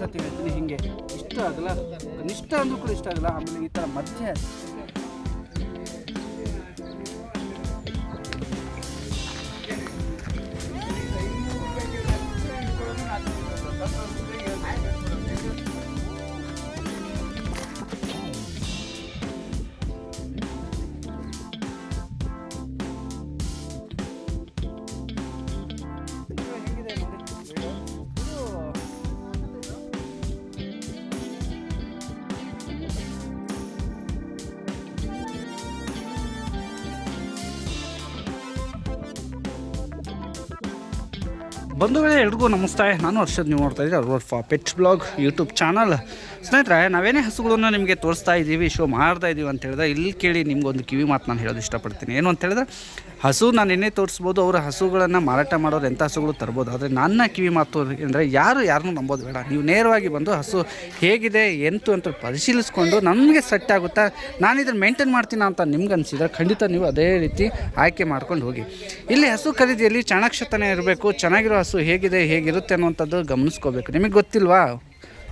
ಸತಿ ಹೇಳ್ತೀನಿ ಹಿಂಗೆ. ಇಷ್ಟ ಆಗಲ್ಲ. ಕನಿಷ್ಠ ಅಂದ್ರೂ ಕೂಡ ಇಷ್ಟ ಆಗಲ್ಲ. ಆಮೇಲೆ ಈ ಥರ ಮಧ್ಯೆ ಬಂಧುಗಳೇ ಎಲ್ರಿಗೂ ನಮಸ್ತೆ. ನಾನು ಹರ್ಷದ್ ನೀವು ನೋಡ್ತಾ ಇದ್ದೀರಿ ಅವ್ರ ಫಾ ಪೆಟ್ಸ್ ಬ್ಲಾಗ್ ಯೂಟ್ಯೂಬ್ ಚಾನಲ್ ಸ್ನೇಹಿತರೆ, ನಾವೇನೇ ಹಸುಗಳನ್ನು ನಿಮಗೆ ತೋರಿಸ್ತಾ ಇದ್ದೀವಿ ಶೋ ಮಾಡ್ತಾ ಇದ್ದೀವಿ ಅಂತ ಹೇಳಿದ್ರೆ, ಇಲ್ಲಿ ಕೇಳಿ ನಿಮ್ಗೊಂದು ಕಿವಿ ಮಾತು ನಾನು ಹೇಳೋದು ಇಷ್ಟಪಡ್ತೀನಿ. ಏನು ಅಂತ ಹೇಳಿದ್ರೆ ಹಸು ನಾನು ಎಣ್ಣೆ ತೋರಿಸ್ಬೋದು ಅವರ ಹಸುಗಳನ್ನು ಮಾರಾಟ ಮಾಡೋರು ಎಂಥ ಹಸುಗಳು ತರ್ಬೋದು. ಆದರೆ ನನ್ನ ಕಿವಿ ಮಾತು ಅಂದರೆ ಯಾರು ಯಾರನ್ನೂ ನಂಬೋದು ಬೇಡ. ನೀವು ನೇರವಾಗಿ ಬಂದು ಹಸು ಹೇಗಿದೆ, ಎಂತು ಅಂತ ಪರಿಶೀಲಿಸ್ಕೊಂಡು ನಮಗೆ ಸೆಟ್ ಆಗುತ್ತಾ? ನಾನು ಇದನ್ನು ಮೇಂಟೈನ್ ಮಾಡ್ತೀನಿ ಅಂತ ನಿಮ್ಗೆ ಅನಿಸಿದ್ರೆ ಖಂಡಿತ ನೀವು ಅದೇ ರೀತಿ ಆಯ್ಕೆ ಮಾಡ್ಕೊಂಡು ಹೋಗಿ. ಇಲ್ಲಿ ಹಸು ಖರೀದಿಯಲ್ಲಿ ಚಾಣಾಕ್ಷತನ ಇರಬೇಕು. ಚೆನ್ನಾಗಿರೋ ಹಸು ಹೇಗಿದೆ, ಹೇಗಿರುತ್ತೆ ಅನ್ನುವಂಥದ್ದು ಗಮನಿಸ್ಕೋಬೇಕು. ನಿಮಗೆ ಗೊತ್ತಿಲ್ವಾ?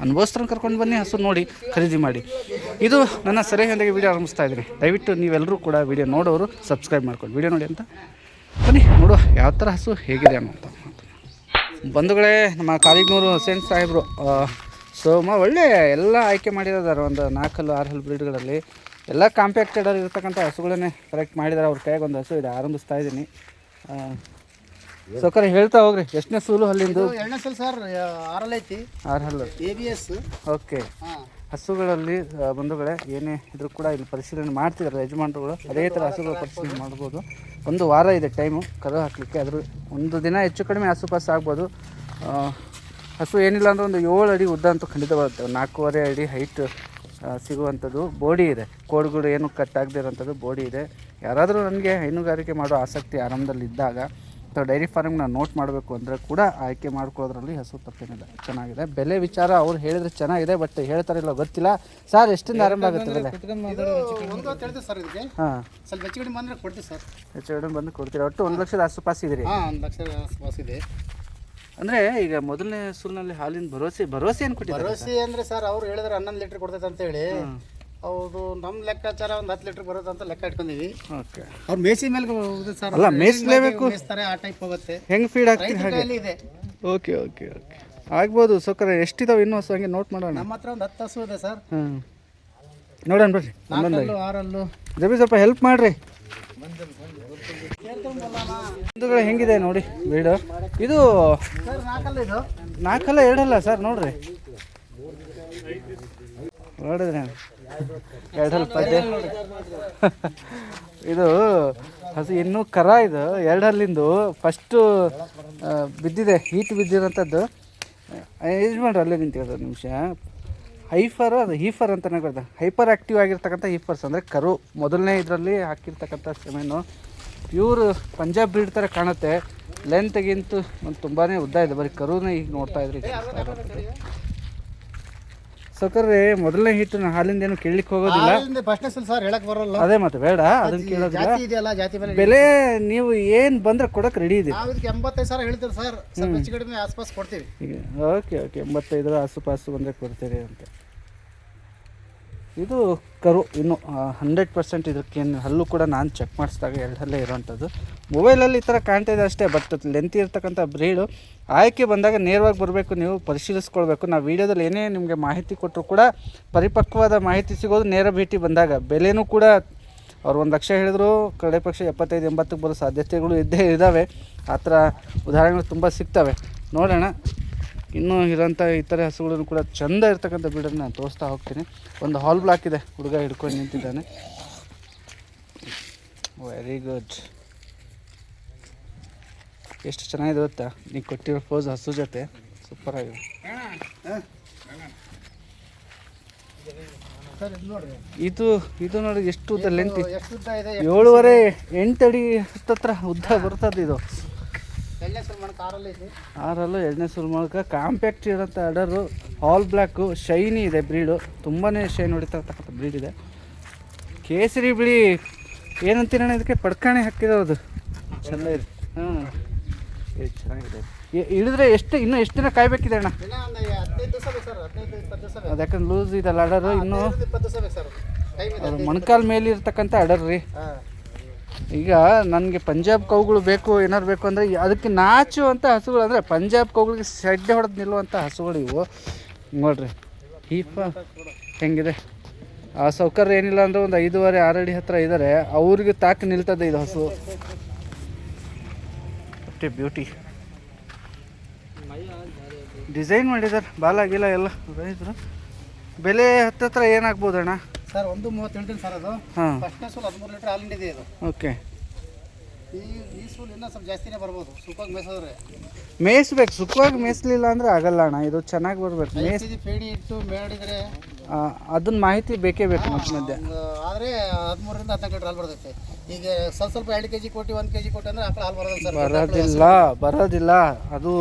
ಅನುಭವಸ್ಥರನ್ನ ಕರ್ಕೊಂಡು ಬನ್ನಿ, ಹಸು ನೋಡಿ ಖರೀದಿ ಮಾಡಿ. ಇದು ನನ್ನ ಸಲಹೆಯೊಂದಿಗೆ ವಿಡಿಯೋ ಆರಂಭಿಸ್ತಾ ಇದ್ದೀನಿ. ದಯವಿಟ್ಟು ನೀವೆಲ್ಲರೂ ಕೂಡ ವಿಡಿಯೋ ನೋಡೋರು ಸಬ್ಸ್ಕ್ರೈಬ್ ಮಾಡ್ಕೊಂಡು ವಿಡಿಯೋ ನೋಡಿ ಅಂತ. ಬನ್ನಿ, ನೋಡುವ ಯಾವ ಥರ ಹಸು ಹೇಗಿದೆ ಅಂತ ಬಂಧುಗಳೇ, ನಮ್ಮ ಕಾಲಿಗ್ನೂರು ಹುಸೇನ್ ಸಾಹೇಬರು ಸೊ ಮ ಒಳ್ಳೆ ಎಲ್ಲ ಆಯ್ಕೆ ಮಾಡಿದ್ದಾರೆ ಒಂದು ನಾಲ್ಕಲ್ಲು ಆರು ಹಲ್ಲು ಬ್ರೀಡ್ಗಳಲ್ಲಿ ಎಲ್ಲ ಕಾಂಪ್ಯಾಕ್ಟೆಡಲ್ಲಿ ಇರ್ತಕ್ಕಂಥ ಹಸುಗಳನ್ನೇ ಕರೆಕ್ಟ್ ಮಾಡಿದ್ದಾರೆ ಅವ್ರ ಕೈಗೊಂದು ಒಂದು ಹಸು ಇದೆ, ಆರಂಭಿಸ್ತಾ ಇದ್ದೀನಿ. ಸೊಕರ ಹೇಳ್ತಾ ಹೋಗ್ರಿ. ಎಷ್ಟನೇ ಸೂಲು ಹಲ್ಲಿಂದು ಎರಡನೇ ಸೂಲು ಸರ್ ಆರಲ್ ಐತಿ. ಆರ್ ಹಲ್ಲು ಎ ಬಿ ಎಸ್ ಓಕೆ. ಹಸುಗಳಲ್ಲಿ ಆ, ಬಂಧುಗಳೇ ಏನೇ ಇದ್ರೂ ಕೂಡ ಇಲ್ಲಿ ಪರಿಶೀಲನೆ ಮಾಡ್ತಿದ್ದಾರೆ ಯಜಮಾನರುಗಳು. ಅದೇ ಥರ ಹಸುಗಳ ಪರಿಶೀಲನೆ ಮಾಡ್ಬೋದು. ಒಂದು ವಾರ ಇದೆ ಟೈಮು ಕರು ಹಾಕಲಿಕ್ಕೆ. ಅದ್ರ ಒಂದು ದಿನ ಹೆಚ್ಚು ಕಡಿಮೆ ಹಸು ಪಾಸ್ ಆಗ್ಬೋದು. ಆ, ಹಸು ಏನಿಲ್ಲ ಅಂದ್ರೆ ಒಂದು ಏಳು ಅಡಿ ಉದ್ದ ಅಂತೂ ಖಂಡಿತ ಬರುತ್ತೆ ನಾಲ್ಕೂವರೆ ಅಡಿ ಹೈಟ್ ಸಿಗುವಂಥದ್ದು ಬೋಡಿ ಇದೆ. ಕೋಡ್ಗಳು ಏನು ಕಟ್ ಆಗದೇ ಇರೋಂಥದ್ದು ಬೋಡಿ ಇದೆ. ಯಾರಾದರೂ ನನಗೆ ಹೈನುಗಾರಿಕೆ ಮಾಡೋ ಆಸಕ್ತಿ ಆರಂಭದಲ್ಲಿ ಇದ್ದಾಗ ಅಥವಾ ಡೈರಿ ಫಾರ್ಮ್ನ ನೋಟ್ ಮಾಡಬೇಕು ಅಂದರೆ ಕೂಡ ಆಯ್ಕೆ ಮಾಡ್ಕೊಳ್ಳೋದ್ರಲ್ಲಿ ಹೆಸರು ತಪ್ಪೇನಿಲ್ಲ. ಚೆನ್ನಾಗಿದೆ. ಬೆಲೆ ವಿಚಾರ ಅವ್ರು ಹೇಳಿದ್ರೆ ಚೆನ್ನಾಗಿದೆ ಬಟ್ ಹೇಳ್ತಾರಿಲ್ಲ ಗೊತ್ತಿಲ್ಲ. ಸರ್ ಎಷ್ಟಿಂದ ಆರಂಭ ಆಗುತ್ತೆ ಬೆಲೆ? ಒಂದು ಹೊತ್ತು ಸರ್ ಇದಕ್ಕೆ. ಹಾಂ. ಸ್ವಲ್ಪ ಹೆಚ್ಚು ಕಡಿಮೆ ಬಂದರೆ ಕೊಡ್ತೀವಿ ಸರ್. ಹೆಚ್ಚು ಕಡಿಮೆ ಬಂದು ಕೊಡ್ತೀರಾ? ಒಟ್ಟು ಒಂದು ಲಕ್ಷದ ಆಸುಪಾಸ್ ಇದ್ರಿ. ಹಾಂ ಒಂದು ಲಕ್ಷದ ಆಸ್ಪಾಸ್ ಇದೆ. ಅಂದರೆ ಈಗ ಮೊದಲನೇ ಸುಲ್ನಲ್ಲಿ ಹಾಲಿನ ಭರವಸೆ ಭರವಸೆ ಏನು ಕೊಟ್ಟಿದ್ದಾರೆ? ಭರವಸೆ ಅಂದರೆ ಸರ್ ಅವ್ರು ಹೇಳಿದ್ರೆ ಹನ್ನೊಂದು ಲೀಟ್ರ್ ಕೊಡ್ತೈತೆ ಅಂತೇಳಿ. ಹೌದು ನಮ್ಮ ಲೆಕ್ಕಾಚಾರ ಒಂದು ಹತ್ತು ಲೀಟ್ರ್ ಬರುತ್ತೆ ಅಂತ ಲೆಕ್ಕ ಇಟ್ಕೊಂಡಿವಿ ಓಕೆ. ಅವ್ರು ಮೇಸಿ ಮೇಲೆ ಹೋಗುತ್ತೆ ಸರ್ ಅಲ್ಲ, ಮೇಸ್ಲೇಬೇಕು ಮೇಯಿಸ್ತಾರೆ ಆ ಟೈಪ್ ಹೋಗುತ್ತೆ. ಹೆಂಗೆ ಫೀಡ್ ಆಗ್ತೀರಿ ರೈತರ ಹಾಗೆ? ಕೈಯಲ್ಲಿ ಇದೆ. Okay okay okay. ಆಗ್ಬೋದು ಸೌಕರ್ಯ. ಎಷ್ಟಿದಾವೆ ಇನ್ನೂ ಹಸು? ಹಂಗೆ ನೋಟ್ ಮಾಡೋಣ. ನಮ್ಮ ಹತ್ರ ಒಂದು ಹತ್ತು ಹಸು ಇದೆ ಸರ್. ಹಾಂ ನೋಡೋಣ ಬರ್ರಿ ನಾಲ್ಕಲ್ಲು ಆರಲ್ಲು. ಜಬಿ ಸ್ವಲ್ಪ ಹೆಲ್ಪ್ ಮಾಡಿರಿ. ಹಿಂದುಗಳು ಹೆಂಗಿದೆ ನೋಡಿ ಬೀಡು ಇದು ಸರ್ ನಾಲ್ಕಲ್ಲ ಇದು? ನಾಲ್ಕಲ್ಲ ಎರಡಲ್ಲ ಸರ್ ನೋಡ್ರಿ. ನೋಡಿದ್ರೆ ಎರಡಲ್ಲ ಪದ್ಯ. ಇದು ಹಸು ಇನ್ನೂ ಕರ ಇದು. ಎರಡಲ್ಲಿಂದು ಫಸ್ಟು ಬಿದ್ದಿದೆ ಹೀಟ್ ಬಿದ್ದಿರೋಂಥದ್ದು. ಯಜಮಾನ್ರು ಅಲ್ಲೇ ನಿಂತಿರೋದು ನಿಮಿಷ. ಹೈಫರ್ ಅದು ಹೀಫರ್ ಅಂತಲೇ ಕರೆದ. ಹೈಪರ್ ಆ್ಯಕ್ಟಿವ್ ಆಗಿರ್ತಕ್ಕಂಥ ಹೀಫರ್ಸ್ ಅಂದರೆ ಕರು. ಮೊದಲನೇ ಇದರಲ್ಲಿ ಹಾಕಿರ್ತಕ್ಕಂಥ ಸೆಮೆನು ಪ್ಯೂರ್ ಪಂಜಾಬ್ ಬ್ರೀಡ್ ಥರ ಕಾಣುತ್ತೆ. ಲೆಂತ್ಗಿಂತೂ ಒಂದು ತುಂಬಾ ಉದ್ದ ಇದೆ. ಬರೀ ಕರುನೇ ಈಗ ನೋಡ್ತಾ ಇದ್ರಿ. ಸೊಕರ್ರಿ ಮೊದಲನೇ ಹಿಟ್ಟು ಹಾಲಿಂದ ಏನು ಕೇಳಲಿಕ್ಕೆ ಹೋಗೋದಿಲ್ಲ. ಫಸ್ಟ್ನೇ ಸಲ ಸರ್ ಹೇಳಕ್ ಬರೋಲ್ಲ. ಅದೇ ಮತ್ತೆ ಬೇಡ ಅದನ್ನ ಕೇಳೋದಿಲ್ಲ. ಜಾತಿ ಇದೆಯಲ್ಲ ಜಾತಿ ಮೇಲೆ ಬೆಲೆ ನೀವು ಏನು ಬಂದ್ರೆ ಕೊಡಕ್ ರೆಡಿ ಇದೆ ನಾವು ಇದಕ್ಕೆ ಎಂಬತ್ತೈದು ಸಾವಿರ ಹೇಳ್ತೀವಿ ಸರ್. ಸ್ವಲ್ಪ ಹೆಚ್ಚು ಕಡಿಮೆ ಆಸ್ಪಾಸ್ ಕೊಡ್ತೀವಿ. ಈಗ ಓಕೆ ಓಕೆ ಎಂಬತ್ತೈದರ ಆಸುಪಾಸು ಬಂದ್ರೆ ಕೊಡ್ತೀರಿ ಅಂತ. ಇದು ಕರು, ಇನ್ನು ಹಂಡ್ರೆಡ್ ಪರ್ಸೆಂಟ್ ಇದಕ್ಕೇನು, ಹಲ್ಲು ಕೂಡ ನಾನು ಚೆಕ್ ಮಾಡಿಸಿದಾಗ ಎರಡು ಹಲ್ಲೇ ಇರೋವಂಥದ್ದು ಮೊಬೈಲಲ್ಲಿ ಈ ಥರ ಕಾಣ್ತಾ ಇದೆ ಅಷ್ಟೇ ಬಟ್ ಲೆಂತ್ ಇರ್ತಕ್ಕಂಥ ಬ್ರೀಡು ಆಯ್ಕೆ ಬಂದಾಗ ನೇರವಾಗಿ ಬರಬೇಕು, ನೀವು ಪರಿಶೀಲಿಸ್ಕೊಳ್ಬೇಕು. ನಾವು ವೀಡಿಯೋದಲ್ಲಿ ಏನೇ ನಿಮಗೆ ಮಾಹಿತಿ ಕೊಟ್ಟರು ಕೂಡ ಪರಿಪಕ್ವವಾದ ಮಾಹಿತಿ ಸಿಗೋದು ನೇರ ಭೇಟಿ ಬಂದಾಗ. ಬೆಲೆನೂ ಕೂಡ ಅವ್ರು ಒಂದು ಲಕ್ಷ ಹೇಳಿದ್ರು, ಕಡೆ ಪಕ್ಷ ಎಪ್ಪತ್ತೈದು, ಎಂಬತ್ತಕ್ಕೆ ಬರೋ ಸಾಧ್ಯತೆಗಳು ಇದ್ದೇ ಇದ್ದಾವೆ. ಆ ಥರ ಉದಾಹರಣೆಗಳು ತುಂಬ ಸಿಗ್ತವೆ. ನೋಡೋಣ. ಇನ್ನೂ ಇರೋಂಥ ಇತರೆ ಹಸುಗಳನ್ನು ಕೂಡ ಚಂದ ಇರ್ತಕ್ಕಂಥ ಬೀಡನ್ನು ನಾನು ತೋರಿಸ್ತಾ ಹೋಗ್ತೀನಿ. ಒಂದು ಹಾಲ್ ಬ್ಲಾಕ್ ಇದೆ ಹುಡುಗ ಹಿಡ್ಕೊಂಡು ನಿಂತಿದ್ದಾನೆ. ವೆರಿ ಗುಡ್ ಎಷ್ಟು ಚೆನ್ನಾಗಿದೆ ಗೊತ್ತಾ? ನೀವು ಕೊಟ್ಟಿರೋ ಪೋಸ್ ಹಸು ಜೊತೆ. ಸೂಪರ್ ಆಗಿದೆ. ಇದು ಇದು ನೋಡಿ ಎಷ್ಟು ಉದ್ದ ಲೆಂತ್ ಏಳುವರೆ ಎಂಟು ಅಡಿ ಹತ್ತತ್ರ ಉದ್ದ ಬರ್ತದೆ ಇದು ಎಣ್ಣೆ ಸರ್ ಮನೆ ಕಾರಲ್ಲಿ ಐತಿ ಆರಲ್ಲೂ ಎರಡನೇ ಸುಲ್ ಮೂಲಕ ಕಾಂಪ್ಯಾಕ್ಟ್ ಇರೋಂಥ ಅಡರು ಆಲ್ ಬ್ಲ್ಯಾಕು ಶೈನಿ ಇದೆ ಬ್ರೀಡು ತುಂಬಾ ಶೈನ್ ಹೊಡಿತಾ ಇರ್ತಕ್ಕಂಥ ಬ್ರೀಡ್ ಇದೆ. ಕೇಸರಿ ಬಿಳಿ ಏನಂತೀರಣ್ಣ ಇದಕ್ಕೆ? ಪಡ್ಕಾಣೆ ಹಾಕಿರೋದು ಚೆಂದ ಇದೆ ಹಾಂ ಇದು ಚೆನ್ನಾಗಿದೆ. ಇಳಿದ್ರೆ ಎಷ್ಟು ಇನ್ನೂ ಎಷ್ಟು ದಿನ ಕಾಯ್ಬೇಕಿದೆ ಅಣ್ಣ? ಅದು ಯಾಕಂದ್ರೆ ಲೂಸ್ ಇದಲ್ಲ ಅಡರು ಇನ್ನೂ ಮೊಣಕಾಲ್ ಇಪ್ಪತ್ತು ಬೇಕು ಸರ್. ಟೈಮ್ ಇದೆ ಅದು ಮೊಣಕಾಲ ಮೇಲೆ ಇರ್ತಕ್ಕಂಥ ಅಡರ್ ರೀ ಈಗ ನನಗೆ ಪಂಜಾಬ್ ಕೌಗಳು ಬೇಕು ಏನಾರು ಬೇಕು ಅಂದರೆ ಅದಕ್ಕೆ ನಾಚುವಂಥ ಹಸುಗಳು ಅಂದರೆ ಪಂಜಾಬ್ ಕೌಗಳಿಗೆ ಸಡ್ಡೆ ಹೊಡೆದು ನಿಲ್ಲುವಂಥ ಹಸುಗಳು ಇವು. ನೋಡ್ರಿ, ಹೀಪ ಹೆಂಗಿದೆ? ಆ ಸೌಕರ್ಯ ಏನಿಲ್ಲ ಅಂದರೆ ಒಂದು ಐದೂವರೆ ಅಡಿ ಹತ್ರ ಇದ್ದಾರೆ ಅವ್ರಿಗೆ ತಾಕಿ ನಿಲ್ತದೆ ಇದು ಹಸು. ಬ್ಯೂಟಿ ಡಿಸೈನ್ ಮಾಡಿದ್ದಾರೆ ಬಾಲಾಗಿಲ್ಲ ಗೀಲ ಎಲ್ಲ. ಬೆಲೆ ಹತ್ತತ್ರ ಏನಾಗ್ಬೋದಣ್ಣ? ಸರ್ ಒಂದು ಮೂವತ್ತು ಹೇಳ್ತೀನಿ ಸರ್ ಅದು. ಫಸ್ಟ್ ಫಸ್ಟ್ನೇ ಸೂಲ್ ಹದಿಮೂರು ಲೀಟರ್ ಹಾಲಿಂಡಿದೆ ಇದು. ಓಕೆ. ಈ ಈ ಸೂಲ್ ಇನ್ನೂ ಸ್ವಲ್ಪ ಜಾಸ್ತಿನೇ ಬರ್ಬೋದು. ಸುಖವಾಗಿ ಮೇಯಿಸಿದ್ರೆ. ಮೇಯಿಸ್ಬೇಕು. ಸುಖವಾಗಿ ಮೇಯಿಸ್ಲಿಲ್ಲ ಅಂದ್ರೆ ಆಗಲ್ಲ ಅಣ್ಣ. ಇದು ಚೆನ್ನಾಗಿ ಬರ್ಬೇಕು. ಮೇಯ್ಸ್ ಕೆ ಪೇಡಿ ಇಟ್ಟು ಮೇಡಿದ್ರೆ ಅದನ್ನ ಮಾಹಿತಿ ಬೇಕೇ ಬೇಕು ಮತ್ತೆ ಮಧ್ಯೆ ಒಂದು ಆದರೆ ಹದಿಮೂರರಿಂದ ಹತ್ತು ಲೀಟ್ರ್ ಹಾಲು ಬರ್ತೈತೆ. ಈಗ ಸ್ವಲ್ಪ ಸ್ವಲ್ಪ ಎರಡು ಕೆ ಜಿ ಕೊಟ್ಟು ಒಂದು ಕೆ ಜಿ ಕೊಟ್ಟು ಅಂದ್ರೆ ಆಕಳ ಹಾಲು ಬರೋದಿಲ್ಲ ಸರ್. ಬರೋದಿಲ್ಲ ಬರೋದಿಲ್ಲ. ಅದು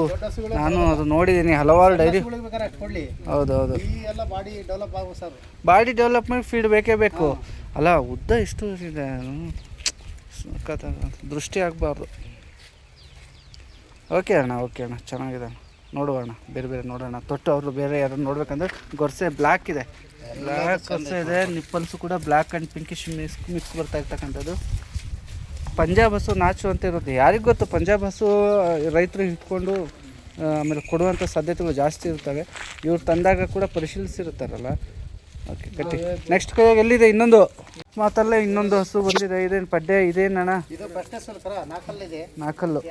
ನಾನು ಅದು ನೋಡಿದ್ದೀನಿ ಹಲವಾರು ಡೈರಿ ಬೇಕಾದ್ರೆ ಕೊಡಲಿ. ಹೌದು ಹೌದು ಈ ಎಲ್ಲ ಬಾಡಿ ಡೆವಲಪ್ ಆಗ್ಬೋದು ಸರ್. ಬಾಡಿ ಡೆವಲಪ್ಮೆಂಟ್ ಫೀಡ್ ಬೇಕೇ ಬೇಕು. ಅಲ್ಲ ಉದ್ದ ಎಷ್ಟು ಇದೆ. ದೃಷ್ಟಿ ಆಗಬಾರ್ದು. ಓಕೆ ಅಣ್ಣ ಓಕೆ ಅಣ್ಣ. ಚೆನ್ನಾಗಿದೆ ಅಣ್ಣ. ನೋಡುವಣ್ಣ ಬೇರೆ ಬೇರೆ ನೋಡೋಣ. ತೊಟ್ಟು ಅವರು ಬೇರೆ ಯಾರು ನೋಡ್ಬೇಕಂದ್ರೆ ಗೊರ್ಸೆ ಬ್ಲ್ಯಾಕ್ ಇದೆ. ಬ್ಲ್ಯಾಕ್ ಗೊರ್ಸೆ ಇದೆ. ನಿಪ್ಪಲ್ಸು ಕೂಡ black and pinkish mix mix ಬರ್ತಾ ಇರ್ತಕ್ಕಂಥದ್ದು. ಪಂಜಾಬ್ ಹಸು ನಾಚು ಅಂತ ಇರುತ್ತೆ. ಯಾರಿಗೂ ಗೊತ್ತು? ಪಂಜಾಬ್ ಹಸು ರೈತರು ಇಟ್ಕೊಂಡು ಆಮೇಲೆ ಕೊಡುವಂಥ ಸಾಧ್ಯತೆಗಳು ಜಾಸ್ತಿ ಇರ್ತವೆ. ಇವ್ರು ತಂದಾಗ ಕೂಡ ಪರಿಶೀಲಿಸಿರ್ತಾರಲ್ಲ. ಓಕೆ ಕಟ್ಟಿ. ನೆಕ್ಸ್ಟ್ ಕೈಯಾಗ ಎಲ್ಲಿದೆ? ಇನ್ನೊಂದು. ಮಾತಲ್ಲೇ ಇನ್ನೊಂದು ಹಸು ಬಂದಿದೆ. ಇದೇನು ಪಡ್ಡೆ? ಇದೇನಣ್ಣ ಇದು ನಾಲ್ಕಲ್ಲು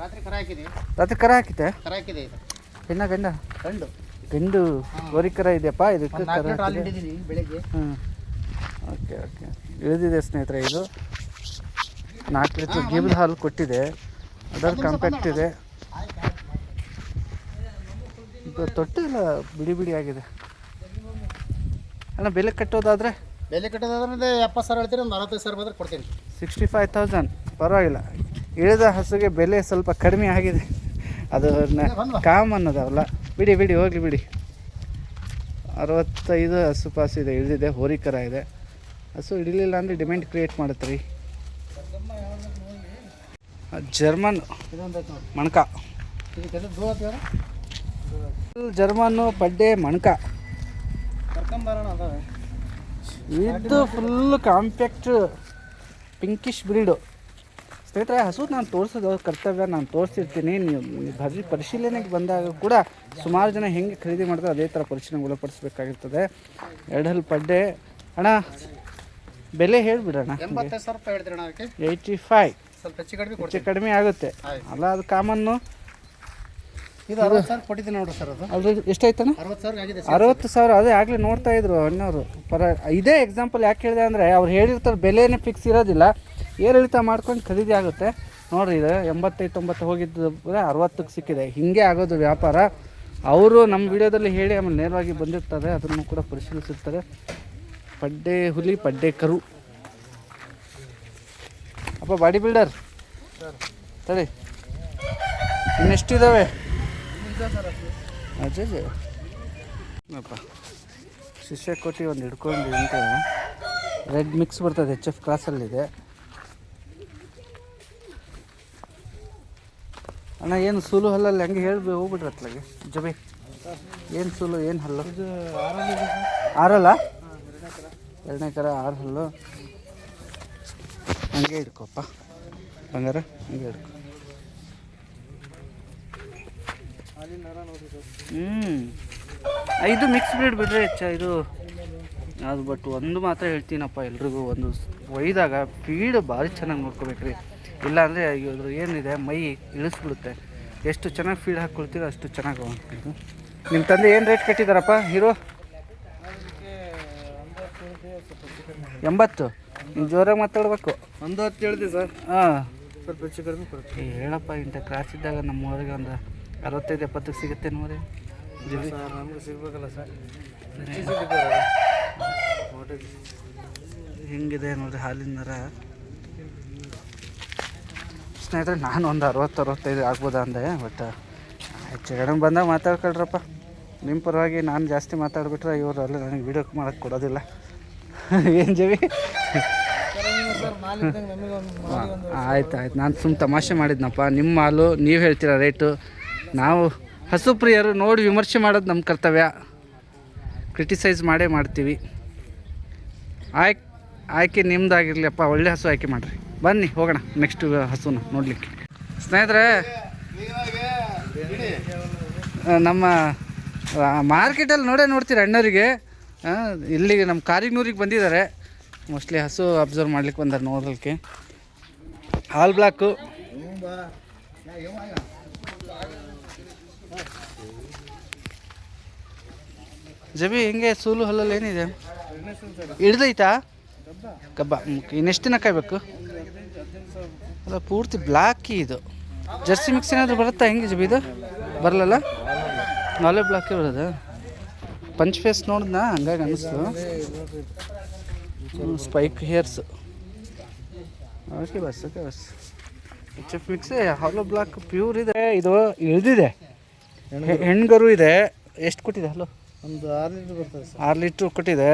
ರಾತ್ರಿ ಕರ ಹಾಕಿದೆ. ರಾತ್ರಿ ಕರ ಹಾಕಿತೆ ಕರ ಹಾಕಿದೆ ಇದು. ಹೆಣ್ಣ ಗಂಡ? ಗಂಡು. ಗಂಡು. ಗೋರಿ ಕರ ಇದೆಯಪ್ಪ? ಇದಕ್ಕೆ ಕರ ಬೆಳಿಗ್ಗೆ. ಓಕೆ ಓಕೆ ಇಳಿದಿದೆ ಸ್ನೇಹಿತರೆ ಇದು. ನಾಲ್ಕು ಲೀಟ್ರ್ ಗೀಬದ ಹಾಲು ಕೊಟ್ಟಿದೆ. ಅದರ ಕಾಂಪ್ಯಾಕ್ಟ್ ಇದೆ ಇದು ತೊಟ್ಟು ಎಲ್ಲ ಬಿಡಿ ಬಿಡಿ ಆಗಿದೆ. ಅಣ್ಣ ಬೆಲೆ ಕಟ್ಟೋದಾದರೆ? ಬೆಲೆ ಕಟ್ಟೋದಾದ್ರೆ ಎಪ್ಪತ್ತು ಸಾವಿರ ಹೇಳ್ತೀನಿ ಒಂದು ಅರವತ್ತೈದು ಸಾವಿರ ಮಾತ್ರ ಕೊಡ್ತೀನಿ. Sixty five thousand. ಪರವಾಗಿಲ್ಲ. ಇಳಿದ ಹಸುಗೆ ಬೆಲೆ ಸ್ವಲ್ಪ ಕಡಿಮೆ ಆಗಿದೆ. ಅದು ಕಾಮನ್ ಅದಾವಲ್ಲ ಬಿಡಿ ಬಿಡಿ ಹೋಗಲಿ ಬಿಡಿ. ಅರವತ್ತೈದು ಹಸು ಪಾಸ್ ಇದೆ ಇಳಿದಿದೆ ಹೋರಿಕರ ಇದೆ. ಹಸು ಹಿಡಿಲಿಲ್ಲ ಅಂದರೆ ಡಿಮ್ಯಾಂಡ್ ಕ್ರಿಯೇಟ್ ಮಾಡುತ್ತೆ ರೀ ಜರ್ಮನ್ ಮಣಕ. ಜರ್ಮನ್ನು ಪಡ್ಡೆ ಮಣಕ. ಕರ್ಕೊಂಬರೋಣ ಅದಾವೆ. ಇದು ಫುಲ್ ಕಾಂಪ್ಯಾಕ್ಟ್ ಪಿಂಕಿಶ್ ಬ್ರೀಡು ಸ್ನೇಹಿತರೆ ಹಸು ನಾನು ತೋರಿಸೋದು ಕರ್ತವ್ಯ ನಾನು ತೋರಿಸಿರ್ತೀನಿ. ನೀವು ಭಾರಿ ಪರಿಶೀಲನೆಗೆ ಬಂದಾಗ ಕೂಡ ಸುಮಾರು ಜನ ಹೆಂಗೆ ಖರೀದಿ ಮಾಡ್ತಾರೆ ಅದೇ ಥರ ಪರಿಶೀಲನೆ ಒಳಪಡಿಸ್ಬೇಕಾಗಿರ್ತದೆ. ಎರಡು ಹಲ್ ಪಡ್ಡೆ. ಅಣ್ಣ ಬೆಲೆ ಹೇಳ್ಬಿಡೋಣ. Eighty five. ಸ್ವಲ್ಪ ಹೆಚ್ಚು ಕಡಿಮೆ ಆಗುತ್ತೆ. ಅಲ್ಲ ಅದು ಕಾಮನ್ನು ಇದು ಅರವತ್ತು ಸಾವಿರ ಕೊಟ್ಟಿದ್ದೀನಿ ನೋಡ್ರಿ ಸರ್ ಅದು. ಅದು ಎಷ್ಟಾಯ್ತಣ್ಣ? ಅರವತ್ತು ಸಾವಿರ ಆಗಿದೆ ಅರವತ್ತು ಸಾವಿರ ಅದೇ ಆಗಲೇ ನೋಡ್ತಾ ಇದ್ರು ಅಣ್ಣವರು. ಪರ ಇದೇ ಎಕ್ಸಾಂಪಲ್ ಯಾಕೆ ಹೇಳಿದೆ ಅಂದರೆ ಅವ್ರು ಹೇಳಿರ್ತಾರೆ ಬೆಲೆನೇ ಫಿಕ್ಸ್ ಇರೋದಿಲ್ಲ. ಏರಿಳಿತ ಮಾಡ್ಕೊಂಡು ಖರೀದಿ ಆಗುತ್ತೆ. ನೋಡ್ರಿ ಇದು ಎಂಬತ್ತೈದು ತೊಂಬತ್ತು ಹೋಗಿದ್ದು ಅರವತ್ತಕ್ಕೆ ಸಿಕ್ಕಿದೆ. ಹೀಗೆ ಆಗೋದು ವ್ಯಾಪಾರ. ಅವರು ನಮ್ಮ ವಿಡಿಯೋದಲ್ಲಿ ಹೇಳಿ ಆಮೇಲೆ ನೇರವಾಗಿ ಬಂದಿರ್ತಾರೆ ಅದನ್ನು ಕೂಡ ಪರಿಶೀಲಿಸುತ್ತಾರೆ. ಪಡ್ಡೆ ಹುಲಿ ಪಡ್ಡೆ ಕರು. ಅಪ್ಪ ಬಾಡಿ ಬಿಲ್ಡರ್ ಸರಿ ಇನ್ನೆಷ್ಟಿದ್ದಾವೆ ಅಜ್ಜ ಅಪ್ಪ. ಶಿಷ್ಯ ಕೊಟ್ಟು ಒಂದು ಹಿಡ್ಕೊಂಡು ಅಂತ. ರೆಡ್ ಮಿಕ್ಸ್ ಬರ್ತದೆ ಎಚ್ ಎಫ್ ಕ್ಲಾಸಲ್ಲಿದೆ ಅಣ್ಣ ಏನು ಸುಲು ಹಲ್ಲಲ್ಲಿ ಹಂಗೆ ಹೇಳ್ಬಿ ಹೋಗ್ಬಿಡ್ರಿ ಅತ್ಲಾಗೆ. ಜಬೆ. ಏನು ಸುಲು ಏನು ಹಲ್ಲು? ಆರಲ್ಲ ಎರಡನೇ ಕರ ಆರು ಹಲ್ಲು. ಹಂಗೆ ಹಿಡ್ಕೊಪ್ಪ. ಬಂಗಾರ ಹಂಗೆ ಹಿಡ್ಕೊ. ಹ್ಞೂ ಇದು ಮಿಕ್ಸ್ ಬ್ರೀಡ್ ಬಿಡ್ರಿ ಹೆಚ್ಚ ಇದು. ಅದು ಬಟ್ ಒಂದು ಮಾತ್ರ ಹೇಳ್ತೀನಪ್ಪ ಎಲ್ರಿಗೂ ಒಂದು ಒಯ್ದಾಗ ಫೀಡ್ ಭಾರಿ ಚೆನ್ನಾಗಿ ನೋಡ್ಕೋಬೇಕ್ರಿ. ಇಲ್ಲಾಂದರೆ ಇದ್ರ ಏನಿದೆ ಮೈ ಇಳಿಸ್ಬಿಡುತ್ತೆ. ಎಷ್ಟು ಚೆನ್ನಾಗಿ ಫೀಡ್ ಹಾಕ್ಕೊಳ್ತೀರೋ ಅಷ್ಟು ಚೆನ್ನಾಗಿ ಹೋಗ್ತಿದ್ದು ನಿಮ್ಮ ತಂದೆ ಏನು ರೇಟ್ ಕಟ್ಟಿದಾರಪ್ಪ? ಹೀರೋ? ಎಂಬತ್ತು. ನೀವು ಜೋರಾಗಿ ಮಾತಾಡ್ಬೇಕು. ಒಂದು ಹತ್ತು ಹೇಳಿದೆ ಸರ್. ಹಾಂ. ಸ್ವಲ್ಪ ಹೆಚ್ಚು ಕಡಿಮೆ ಕೊಡ್ತೀವಿ ಹೇಳಪ್ಪ ಇಂಥ ಕ್ರಾಸ್ ಇದ್ದಾಗ ನಮ್ಮ ಊರಿಗೆ ಒಂದು ಅರವತ್ತೈದು ಎಪ್ಪತ್ತಕ್ಕೆ ಸಿಗುತ್ತೆ ನೋಡಿ. ಜಲ್ದಿ ಸರ್ ನಮ್ಗೆ ಸಿಗ್ಬೇಕಲ್ಲ ಸರ್. ಹೆಂಗಿದೆ ನೋಡಿರಿ ಹಾಲಿನ ದರ? ಸ್ನೇಹಿತರೆ ನಾನು ಒಂದು ಅರವತ್ತು ಅರವತ್ತೈದು ಆಗ್ಬೋದಾ ಅಂದೆ ಬಟ್ ಹೆಚ್ಚು ಕಡಿಮೆ ಬಂದಾಗ ಮಾತಾಡ್ಕೊಳ್ರಪ್ಪ. ನಿಮ್ಮ ಪರವಾಗಿ ನಾನು ಜಾಸ್ತಿ ಮಾತಾಡ್ಬಿಟ್ರೆ ಇವರು ಅಲ್ಲಿ ನನಗೆ ವೀಡಿಯೋ ಮಾಡೋಕ್ಕೆ ಕೊಡೋದಿಲ್ಲ. ಏನು ಜವಿ? ಆಯ್ತು ಆಯ್ತು. ನಾನು ಸುಮ್ಮ ತಮಾಷೆ ಮಾಡಿದ್ನಪ್ಪ. ನಿಮ್ಮ ಹಾಲು ನೀವು ಹೇಳ್ತೀರಾ ರೇಟು ನಾವು ಹಸು ಪ್ರಿಯರು ನೋಡಿ ವಿಮರ್ಶೆ ಮಾಡೋದು ನಮ್ಮ ಕರ್ತವ್ಯ. ಕ್ರಿಟಿಸೈಸ್ ಮಾಡೇ ಮಾಡ್ತೀವಿ. ಆಯ್ಕೆ ಆಯ್ಕೆ ನಿಮ್ಮದಾಗಿರಲಿಪ್ಪ ಒಳ್ಳೆ ಹಸು ಆಯ್ಕೆ ಮಾಡಿರಿ. ಬನ್ನಿ, ಹೋಗೋಣ ನೆಕ್ಸ್ಟ್ ಹಸುನ ನೋಡಲಿಕ್ಕೆ. ಸ್ನೇಹಿತರೆ ನಮ್ಮ ಮಾರ್ಕೆಟಲ್ಲಿ ನೋಡೇ ನೋಡ್ತೀರ ಅಣ್ಣವರಿಗೆ ಇಲ್ಲಿಗೆ ನಮ್ಮ ಕಾರಿಗ್ನೂರಿಗೆ ಬಂದಿದ್ದಾರೆ. ಮೋಸ್ಟ್ಲಿ ಹಸು ಅಬ್ಸರ್ವ್ ಮಾಡ್ಲಿಕ್ಕೆ ಬಂದಾರೆ ನೋಡಲಿಕ್ಕೆ. ಹಾಲ್ ಬ್ಲಾಕು ಜಬಿ, ಹೆಂಗೆ ಸೂಲು ಹಲ್ಲಲ್ಲಿ ಏನಿದೆ? ಹಿಡ್ದೈತಾ? ಕಬ್ಬ. ಇನ್ನೆಷ್ಟು ದಿನ ಕಾಯ್ಬೇಕು? ಅಲ್ಲ, ಪೂರ್ತಿ ಬ್ಲಾಕಿ ಇದು. ಜರ್ಸಿ ಮಿಕ್ಸ್ ಏನಾದರೂ ಬರುತ್ತಾ ಹೆಂಗೆ ಜಬಿ ಇದು? ಬರಲಲ್ಲ? ನಾಲೆ ಬ್ಲ್ಯಾಕೇ ಬರೋದು? ಪಂಚ್ ಫೇಸ್ ನೋಡಿದ್ನಾ? ಹಂಗಾಗಿ ಅನ್ನಿಸ್ತು. Spike hairs. Okay boss okay boss. H F mix, ಹಾಲೋ ಬ್ಲಾಕ್ ಪ್ಯೂರ್ ಇದೆ. ಇದು ಇಳಿದಿದೆ. ಹೆಣ್ಗರು ಇದೆ. ಎಷ್ಟು ಕೊಟ್ಟಿದೆ ಹಲೋ? ಒಂದು ಆರು ಲೀಟ್ರ್ ಬರ್ತದೆ ಸರ್. ಆರು ಲೀಟ್ರ್ ಕೊಟ್ಟಿದೆ.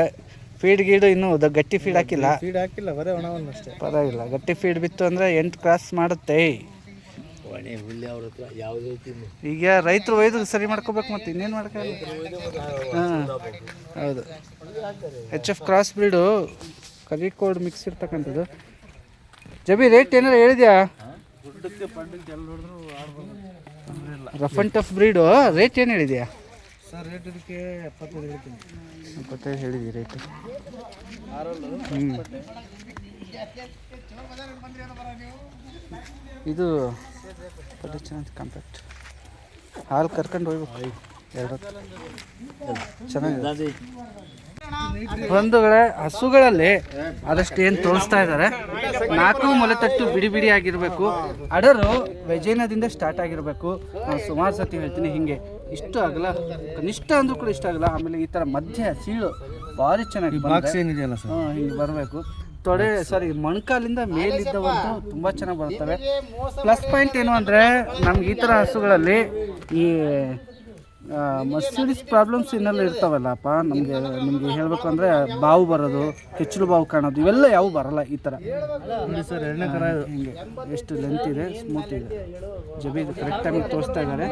ಫೀಡ್ ಗೀಡು ಇನ್ನೂ ದ ಗಟ್ಟಿ ಫೀಡ್ ಹಾಕಿಲ್ಲ. ಫೀಡ್ ಹಾಕಿಲ್ಲ ಬರೇ ಒಣವನ್ನು ಅಷ್ಟೇ. ಪರವಾಗಿಲ್ಲ. ಗಟ್ಟಿ ಫೀಡ್ ಬಿತ್ತು ಅಂದರೆ ಎಂಟು ಕ್ರಾಸ್ ಮಾಡುತ್ತೆ. ಒಣೆ ಹುಲ್ಲಿ ಅವ್ರ ಹತ್ರ ಯಾವುದೇ ಈಗ ರೈತರು ಒಯ್ದು ಸರಿ ಮಾಡ್ಕೋಬೇಕು ಮತ್ತೆ ಇನ್ನೇನು ಮಾಡ್ಕೊಳ್ಳಿ ಹಾಂ. ಹೌದು. ಎಚ್ ಎಫ್ ಕ್ರಾಸ್ ಬ್ರೀಡು ಕರಿ ಕೋಡ್ ಮಿಕ್ಸ್ ಇರ್ತಕ್ಕಂಥದ್ದು. ಜಬಿ ರೇಟ್ ಏನಾರ ಹೇಳಿದ್ಯಾ? ಗುಡ್ಡಕ್ಕೆ ಪಡ್ಡಕ್ಕೆ ಎಲ್ಲ ನೋಡಿದ್ರು ಆಡ್ಬೋದು rough and tough breed rate ಏನು ಹೇಳಿದ್ಯಾ? ಸರ್ ರೇಟ್ ಇದಕ್ಕೆ ಎಪ್ಪತ್ತೈದು ಹೇಳ್ತೀನಿ. ಎಪ್ಪತ್ತೈದು ಹೇಳಿದಿ ರೇಟ್ ಇದು ಚೆನ್ನಾಗಿ ಕಾಂಪ್ಯಾಕ್ಟ್ ಹಾಲು ಕರ್ಕೊಂಡು ಹೋಗ್ಬೇಕು. ಎರಡು ಚೆನ್ನಾಗಿದೆ. ಬಂಧುಗಳೇ ಹಸುಗಳಲ್ಲಿ ಆದಷ್ಟು ಏನು ತೋರಿಸ್ತಾ ಇದ್ದಾರೆ ನಾಲ್ಕು ಮೊಲೆತಟ್ಟು ಬಿಡಿ ಬಿಡಿ ಆಗಿರಬೇಕು ಅಡರು ವೆಜೇನದಿಂದ ಸ್ಟಾರ್ಟ್ ಆಗಿರಬೇಕು. ನಾನು ಸುಮಾರು ಸತಿ ಹೇಳ್ತೀನಿ ಹಿಂಗೆ. ಇಷ್ಟು ಆಗಲ್ಲ? ಕನಿಷ್ಠ ಅಂದ್ರೂ ಕೂಡ ಇಷ್ಟ ಆಗಲ್ಲ. ಆಮೇಲೆ ಈ ಥರ ಮಧ್ಯ ಸೀಳು ಭಾರಿ ಚೆನ್ನಾಗಿ ಬಾಕ್ಸ್ ಏನಿದೆಯಲ್ಲ ಹಾಂ ಹಿಂಗೆ ಬರಬೇಕು. ತೊಡೆ ಸಾರಿ ಮೊಣಕಾಲಿಂದ ಮೇಲಿದ್ದವಂತೂ ತುಂಬ ಚೆನ್ನಾಗಿ ಬರ್ತವೆ ಪ್ಲಸ್ ಪಾಯಿಂಟ್ ಏನು ಅಂದರೆ ನಮ್ಗೆ ಈ ಥರ ಹಸುಗಳಲ್ಲಿ ಈ ಮಸ್ಸಿಡಿಸ್ ಪ್ರಾಬ್ಲಮ್ಸ್ ಇನ್ನೆಲ್ಲ ಇರ್ತಾವಲ್ಲಪ್ಪ ನಮಗೆ ನಿಮಗೆ ಹೇಳಬೇಕು ಅಂದರೆ ಬಾವು ಬರೋದು ಕೆಚ್ಚಲು ಬಾವು ಕಾಣೋದು ಇವೆಲ್ಲ ಯಾವ ಬರಲ್ಲ ಈ ಥರ. ಸರ್ ಎರಡನೇ ಥರ ಹಿಂಗೆ ಎಷ್ಟು ಲೆಂತ್ ಇದೆ ಸ್ಮೂತ್ ಇದೆ. ಜಬಿ ಕರೆಕ್ಟಾಗಿ ಕರೆಕ್ಟ್ ಟೈಮಿಗೆ ತೋರಿಸ್ತಾ ಇದ್ದಾರೆ.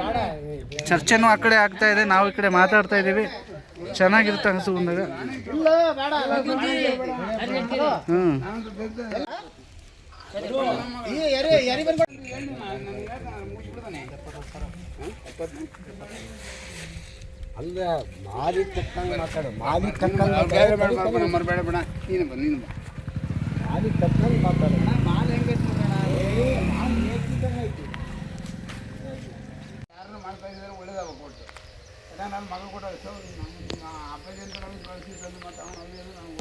ಚರ್ಚೆನೂ ಆ ಕಡೆ ಆಗ್ತಾ ಇದೆ ನಾವು ಈ ಕಡೆ ಮಾತಾಡ್ತಾ ಇದ್ದೀವಿ. ಚೆನ್ನಾಗಿರುತ್ತೆ ಹಸು ಬಂದಾಗ. ಹ್ಞೂ ಅಲ್ಲ ಮಾಲಿ ತಕ್ಕಂಗೆ ಮಾತಾಡು. ಮಾಲಿ ತಕ್ಕಂಗೆ ಬೇಡ ಬೇಡ ಬೇಡ ಬೇಡ ನೀನು ಬಾ ನೀನು ಬಾ. ಮಾಲಿ ತಕ್ಕಂಗೆ ಮಾತಾಡು. ಮಾಲ್ ಹೆಂಗೆ ಯಾರನ್ನ ಮಾಡ್ತಾ ಇದ್ದಾರೆ ಒಳ್ಳೇದಾಗಬೇಕು ಒಟ್ಟು ನನ್ನ ಮಗ ಕೂಡ ಅಪ್ಪಾಜಿ ಅಂತ ನಮ್ಗೆ ಕಳಿಸಿದ್ದು ಮತ್ತು ಅವನು ಅಲ್ಲಿ ನಮ್ಗೆ